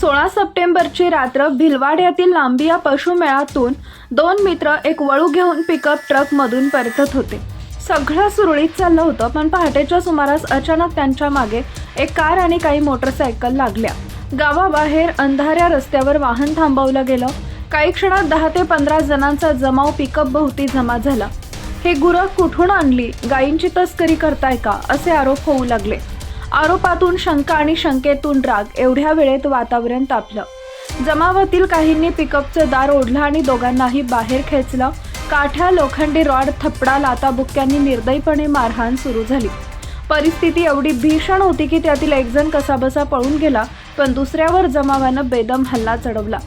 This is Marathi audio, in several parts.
सोळा सप्टेंबरची रात्र भिलवाड्यातील लांबिया पशुमेळातून दोन मित्र एक वळू घेऊन पिकअप ट्रकमधून परतत होते. सगळं सुरळीत चाललं होतं पण पहाटेच्या सुमारास अचानक त्यांच्या मागे एक कार आणि काही मोटरसायकल लागल्या. गावाबाहेर अंधाऱ्या रस्त्यावर वाहन थांबवलं गेलं. काही क्षणात दहा ते पंधरा जणांचा जमाव पिकअप भोवती जमा झाला. हे गुरं कुठून आणली? गायींची तस्करी करताय का? असे आरोप होऊ लागले. आरोपातून शंका आणि शंकेतून राग. एवढ्या वेळेत वातावरण तापलं. जमावातील काहींनी पिकअपचं दार ओढलं आणि दोघांनाही बाहेर खेचलं. काठ्या लोखंडी रॉड थपडा लाताबुक्क्यांनी निर्दयीपणे मारहाण सुरू झाली. परिस्थिती एवढी भीषण होती की त्यातील एकजण कसाबसा पळून गेला पण दुसऱ्यावर जमावानं बेदम हल्ला चढवला.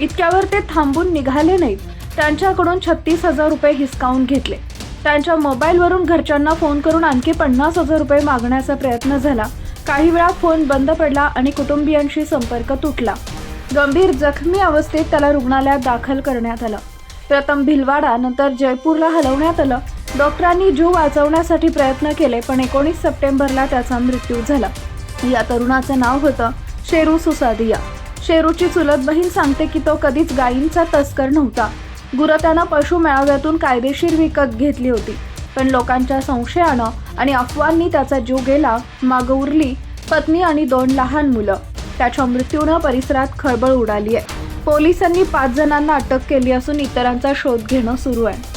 इतक्यावर ते थांबून निघाले नाहीत. त्यांच्याकडून छत्तीस हजार रुपये हिसकावून घेतले. त्यांच्या मोबाईलवरून घरच्यांना फोन करून आणखी पन्नास हजार रुपये मागण्याचा प्रयत्न झाला. काही वेळा फोन बंद पडला आणि कुटुंबियांशी संपर्क तुटला. गंभीर जखमी अवस्थेत त्याला रुग्णालयात दाखल करण्यात आलं. प्रथम भिलवाडा नंतर जयपूरला हलवण्यात आलं. डॉक्टरांनी जीव वाचवण्यासाठी प्रयत्न केले पण एकोणीस सप्टेंबरला त्याचा मृत्यू झाला. या तरुणाचं नाव होतं शेरू सुसादिया. शेरूची चुलत बहीण सांगते की तो कधीच गायींचा तस्कर नव्हता. गुरतानं पशु मेळाव्यातून कायदेशीर विकत घेतली होती. पण लोकांच्या संशयानं आणि अफवांनी त्याचा जीव गेला मागं उरली पत्नी आणि दोन लहान मुलं. त्याच्या मृत्यूनं परिसरात खळबळ उडाली आहे पोलिसांनी पाच जणांना अटक केली असून इतरांचा शोध घेणं सुरू आहे.